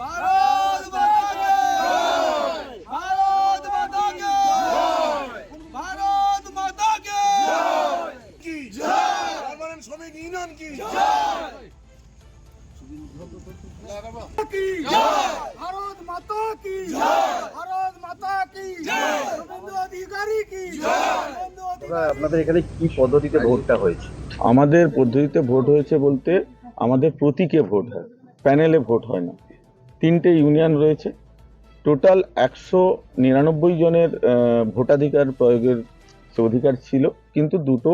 ভারত মাতা কে ভারত মাতা কে ভারত মাতা কে কি জয় পার্মানেন্ট শ্রমিক ইউনিয়ন কি? জয়! কি? জয়! ভারত মাতা কি? ভারত মাতা কি? জয়! শুভেন্দু অধিকারী কি? আপনাদের এখানে কি পদ্ধতিতে ভোটটা হয়েছে? আমাদের পদ্ধতিতে ভোট হয়েছে বলতে আমাদের প্রতীকে ভোট হয় প্যানেলে ভোট হয় না। তিনটে ইউনিয়ন রয়েছে টোটাল একশো নিরানব্বই জনের ভোটাধিকার প্রয়োগের অধিকার ছিল কিন্তু দুটো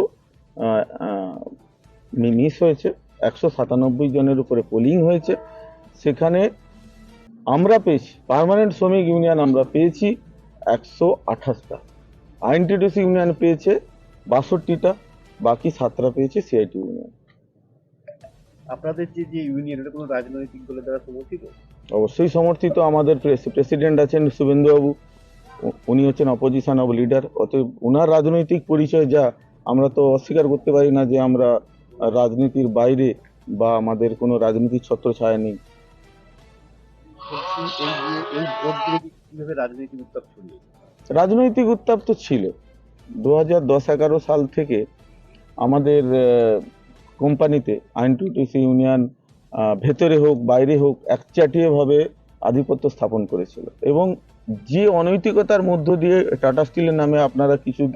মিস হয়েছে। একশো সাতানব্বই জনের উপরে পোলিং হয়েছে। সেখানে আমরা পেয়েছি পার্মানেন্ট শ্রমিক ইউনিয়ন আমরা পেয়েছি একশো আঠাশটা। আইনটিডিসি ইউনিয়ন পেয়েছে বাষট্টিটা বাকি সাতটা পেয়েছে সিআইটি ইউনিয়ন আপনাদের যে যে ইউনিয়ন এটা কোনো রাজনৈতিক দলের দ্বারা সমর্থিত? অবশ্যই সমর্থিত। আমাদের প্রেসিডেন্ট আছেন শুভেন্দুবাবু। উনি হচ্ছেন অপোজিশন অব লিডার অতএব ওনার রাজনৈতিক পরিচয় যা আমরা তো অস্বীকার করতে পারি না যে আমরা রাজনীতির বাইরে বা আমাদের কোনো রাজনীতির ছত্র ছায়া নেই। রাজনৈতিক উত্তাপ তো ছিল। দু হাজার দশ এগারো সাল থেকে আমাদের কোম্পানিতে আইনটিটিসি ইউনিয়ন ভেতরে হোক বাইরে হোক একচাটিয়েভাবে আধিপত্য স্থাপন করেছিল। এবং যে অনৈতিকতার মধ্য দিয়ে টাটা স্টিলের নামে আপনারা কিছু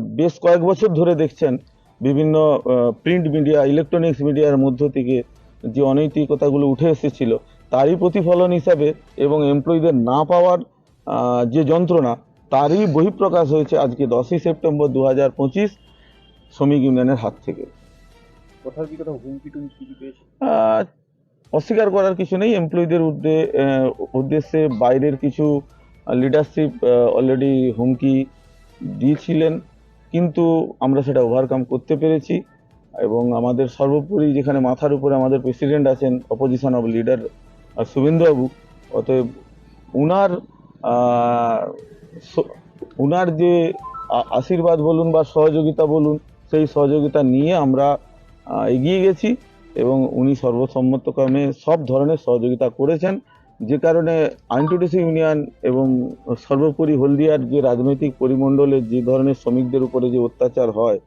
বেশ কয়েক বছর ধরে দেখছেন বিভিন্ন প্রিন্ট মিডিয়া ইলেকট্রনিক্স মিডিয়ার মধ্য থেকে যে অনৈতিকতাগুলো উঠে এসেছিল তারই প্রতিফলন হিসাবে এবং এমপ্লয়ীদের না পাওয়ার যে যন্ত্রণা তারই বহিঃপ্রকাশ হয়েছে আজকে দশই সেপ্টেম্বর দু হাজার পঁচিশ শ্রমিক ইউনিয়নের হাত থেকে। অস্বীকার করার কিছু নেই। এমপ্লয়ীদের উদ্দে উদ্দেশ্যে বাইরের কিছু লিডারশিপ অলরেডি হুমকি দিয়েছিলেন। কিন্তু আমরা সেটা ওভারকাম করতে পেরেছি এবং আমাদের সর্বোপরি যেখানে মাথার উপরে আমাদের প্রেসিডেন্ট আছেন অপোজিশন অব লিডার শুভেন্দুবাবু, অতএব উনার উনার যে আশীর্বাদ বলুন বা সহযোগিতা বলুন, সেই সহযোগিতা নিয়ে আমরা এগিয়ে গেছি এবং উনি সর্বসম্মতক্রমে সব ধরনের সহযোগিতা করেছেন। যে কারণে আইনটিডিসি ইউনিয়ন এবং সর্বোপরি হলদিয়ার যে রাজনৈতিক পরিমণ্ডলে যে ধরনের শ্রমিকদের উপরে যে অত্যাচার হয়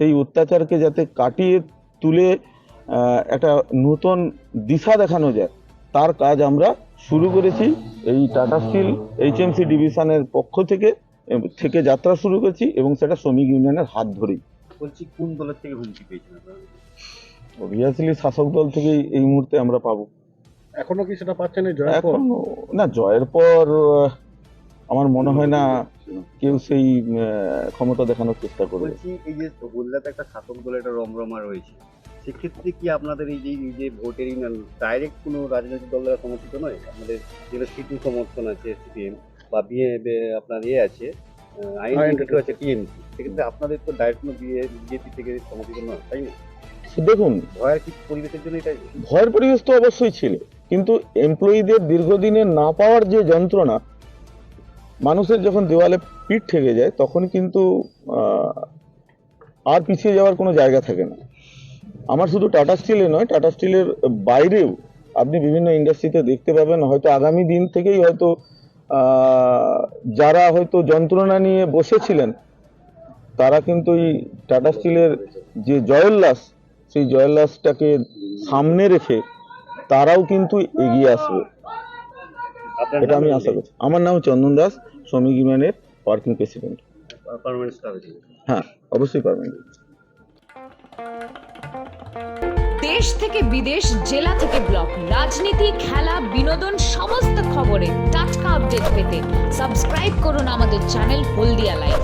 সেই অত্যাচারকে যাতে কাটিয়ে তুলে একটা নতুন দিশা দেখানো যায় তার কাজ আমরা শুরু করেছি। এই টাটা স্টিল এইচএমসি ডিভিশনের পক্ষ থেকে থেকে যাত্রা শুরু করেছি এবং সেটা শ্রমিক ইউনিয়নের হাত ধরেই। বলছি কোন দলের থেকে হুমকি পেয়েছেন আপনারা? অবভিয়াসলি শাসক দল থেকেই এই মুহূর্তে আমরা পাবো। এখনও কি সেটা পাচ্ছেন এই জয়ের পর? এখন না জয়ের পর আমার মনে হয় না কেউ সেই ক্ষমতা দেখানোর চেষ্টা করবে। বলছি এই যে হলদাতে একটা শাসক দলের একটা রমরমা রয়েছে সেক্ষেত্রে কি আপনাদের এই যে এই যে ভোটের ডাইরেক্ট কোনো রাজনৈতিক দল দ্বারা সমর্থিত নয়? আমাদের যেগুলো সিটু সমর্থন আছে সিপিএম বা বিএ আপনার ইয়ে আছে আইন আছে টিএমসি। সেক্ষেত্রে আপনাদের তো ডাইরেক্ট কোনো বিজেপি থেকে সমর্থিত নয় তাই না? দেখুন ভয়ের কি পরিবেশের জন্য এটাই? ভয়ের পরিবেশ তো অবশ্যই ছিল। কিন্তু এমপ্লয়ীদের দীর্ঘদিনের না পাওয়ার যে যন্ত্রণা, মানুষের যখন দেওয়ালে পিঠ ঠেকে যায়, তখন কিন্তু আর পিছিয়ে যাওয়ার কোনো জায়গা থাকে না। আমার শুধু টাটা স্টিলে নয়, টাটা স্টিলের বাইরেও আপনি বিভিন্ন ইন্ডাস্ট্রিতে দেখতে পাবেন, হয়তো আগামী দিন থেকেই হয়তো যারা হয়তো যন্ত্রণা নিয়ে বসেছিলেন, তারা কিন্তু এই টাটা স্টিলের যে জয়োল্লাস, সেই জয়োল্লাসটাকে সামনে রেখে তারাও কিন্তু এগিয়ে আসবে। এটা আমি আশা করছি। আমার নাম চন্দন দাস শ্রমিক ইউনিয়নের ওয়ার্কিং প্রেসিডেন্ট হ্যাঁ অবশ্যই পারবেন দেশ থেকে বিদেশ জেলা থেকে ব্লক রাজনীতি খেলা বিনোদন সমস্ত খবরে টাটকা আপডেট পেতে সাবস্ক্রাইব করুন আমাদের চ্যানেল হলদিয়া লাইভ